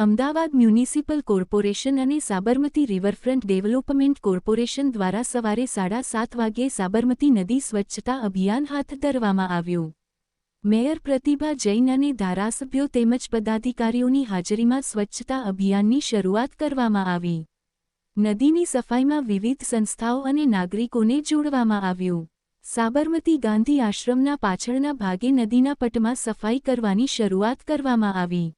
Ahmedabad municipal corporation અને Sabarmati riverfront development corporation દ્વારા સવારે સાડા સાત વાગ્યે સાબરમતી નદી સ્વચ્છતા અભિયાન હાથ ધરવામાં આવ્યું. મેયર પ્રતિભા જૈન અને ધારાસભ્યો તેમજ પદાધિકારીઓની હાજરીમાં સ્વચ્છતા અભિયાનની શરૂઆત કરવામાં આવી. નદીની સફાઈમાં વિવિધ સંસ્થાઓ અને નાગરિકોને જોડવામાં આવ્યું. સાબરમતી ગાંધી આશ્રમના પાછળના ભાગે નદીના પટમાં સફાઈ કરવાની શરૂઆત કરવામાં આવી.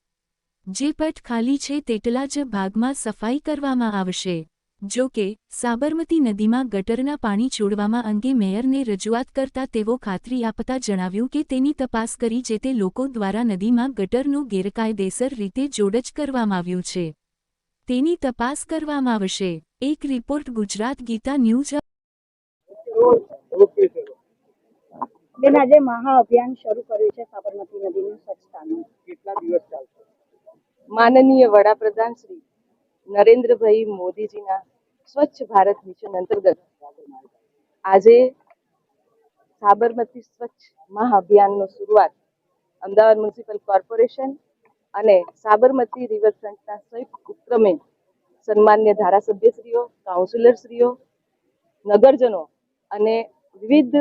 જે પટ ખાલી છે તેટલા જ ભાગમાં સફાઈ કરવામાં આવશે. જો કે, સાબરમતી નદીમાં ગટરના પાણી છોડવામાં અંગે મેયરને રજૂઆત કરતા તેઓ ખાતરી આપતા જણાવ્યું કે તેની તપાસ કરી જે તે લોકો દ્વારા નદીમાં ગટરનું ગેરકાયદેસર રીતે જોડ જ કરવામાં આવ્યું છે. તેની તપાસ કરવામાં આવશે. એક રિપોર્ટ ગુજરાત ગીતા ન્યૂઝ. બેન, આજે મહા અભિયાન શરૂ કર્યું છે સાબરમતી નદીની સ્વચ્છતાનું. માનનીય વડાપ્રધાન શ્રી નરેન્દ્રભાઈ મોદીજીના સ્વચ્છ ભારત મિશન અંતર્ગત આજે સાબરમતી સ્વચ્છ મહાઅભિયાનનો શરૂઆત અમદાવાદ મ્યુનિસિપલ કોર્પોરેશન અને સાબરમતી રિવરફ્રન્ટના સંયુક્ત ઉપક્રમે સન્માન્ય ધારાસભ્યશ્રીઓ, કાઉન્સિલરશ્રીઓ, નગરજનો અને વિવિધ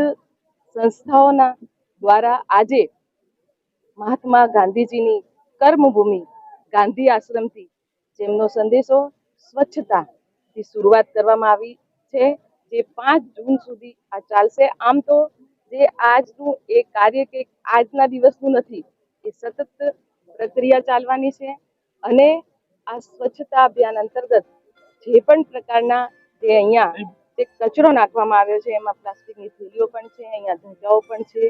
સંસ્થાઓના દ્વારા આજે મહાત્મા ગાંધીજીની કર્મભૂમિ ગાંધી આશ્રમથી જેમનો સંદેશો સ્વચ્છતાથી શરૂઆત કરવામાં આવી છે, જે પાંચ જૂન સુધી આ ચાલશે. આમ તો જે આજનું એ કાર્ય કે આજના દિવસનું નથી, એ સતત પ્રક્રિયા ચાલવાની છે અને આ સ્વચ્છતા અભિયાન અંતર્ગત જે પણ પ્રકારના જે અહીંયા જે કચરો નાખવામાં આવ્યો છે, એમાં પ્લાસ્ટિકની થેલીઓ પણ છે, અહીંયા ધજાઓ પણ છે,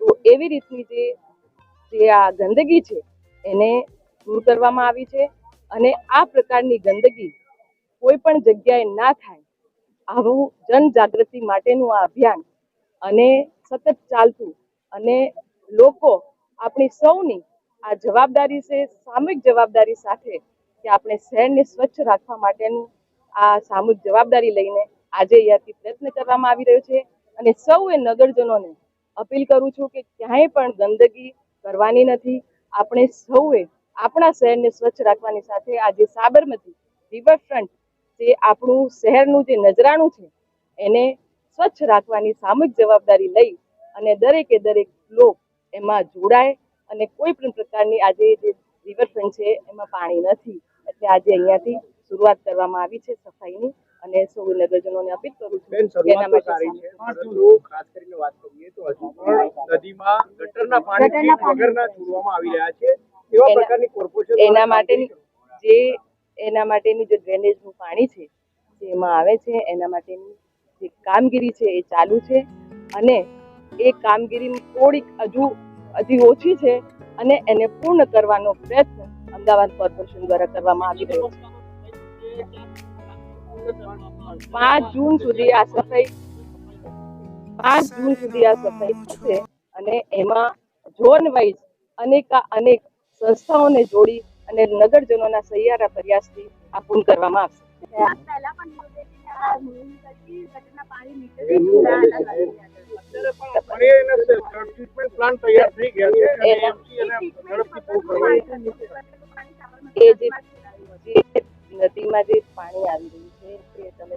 તો એવી રીતની જે જે આ ગંદકી છે, એને દૂર કરવામાં આવી છે અને આ પ્રકારની ગંદકી કોઈ પણ જગ્યાએ ના થાય. આવું જનજાગૃતિ માટેનું આ અભિયાન અને સતત ચાલતું અને લોકો આપણી સૌની આ જવાબદારી છે, સામૂહિક જવાબદારી સાથે કે આપણે શહેરને સ્વચ્છ રાખવા માટેનું આ સામૂહિક જવાબદારી લઈને આજે અહીંયાથી પ્રયત્ન કરવામાં આવી રહ્યો છે. અને સૌએ નગરજનોને અપીલ કરું છું કે ક્યાંય પણ ગંદકી કરવાની નથી. આપણે સૌએ આપણા શહેરને સ્વચ્છ રાખવાની સાથે આજે સાબરમતી રિવરફ્રન્ટ જે આપણું શહેરનું જે નજરાણું છે એને સ્વચ્છ રાખવાની સામૂહિક જવાબદારી લઈ અને દરેકે દરેક લોક એમાં જોડાય અને કોઈ પણ પ્રકારની આજે જે રિવરફ્રન્ટ છે એમાં પાણી નથી. એટલે આજે અહીંયાથી શરૂઆત કરવામાં આવી છે સફાઈની અને સૌ નગરજનોને અપીલ કરું છું એના માટે સારી છે. સામૂહિક ખાસ કરીને વાત કરીએ તો હજુ પણ નદીમાં ગટરના પાણી વગરના છોડવામાં આવી રહ્યા છે. એના- માટેની જે એના માટેની જે ડ્રેનેજનું પાણી છે જે એમાં આવે છે એના માટેની જે કામગીરી છે એ ચાલુ છે. અને એ કામગીરી થોડીક હજુ હજી ઓછી છે અને એને પૂર્ણ કરવાનો પ્રયત્ન અમદાવાદ કોર્પોરેશન દ્વારા કરવામાં આવી રહ્યો છે. પાંચ જૂન સુધી આ સફાઈ પાંચ જૂન સુધી આ સફાઈ થશે અને એમાં ઝોન વાઇઝ અનેકા અનેક સંસ્થાઓને જોડી અને નગરજનોના સહિયારા પ્રયાસથી આ પૂર્ણ કરવામાં આવશે. નદીમાં જે પાણી આવી રહ્યું છે, એ તમે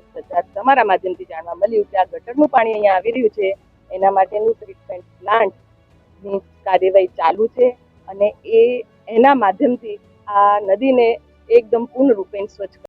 તમારા માધ્યમથી જાણવા મળ્યું કે આ ગટરનું પાણી અહીંયા આવી રહ્યું છે. એના માટેનું ટ્રીટમેન્ટ પ્લાન્ટની કાર્યવાહી ચાલુ છે. અને એ એના માધ્યમથી આ નદીને એકદમ પૂર્ણ રૂપે સ્વચ્છ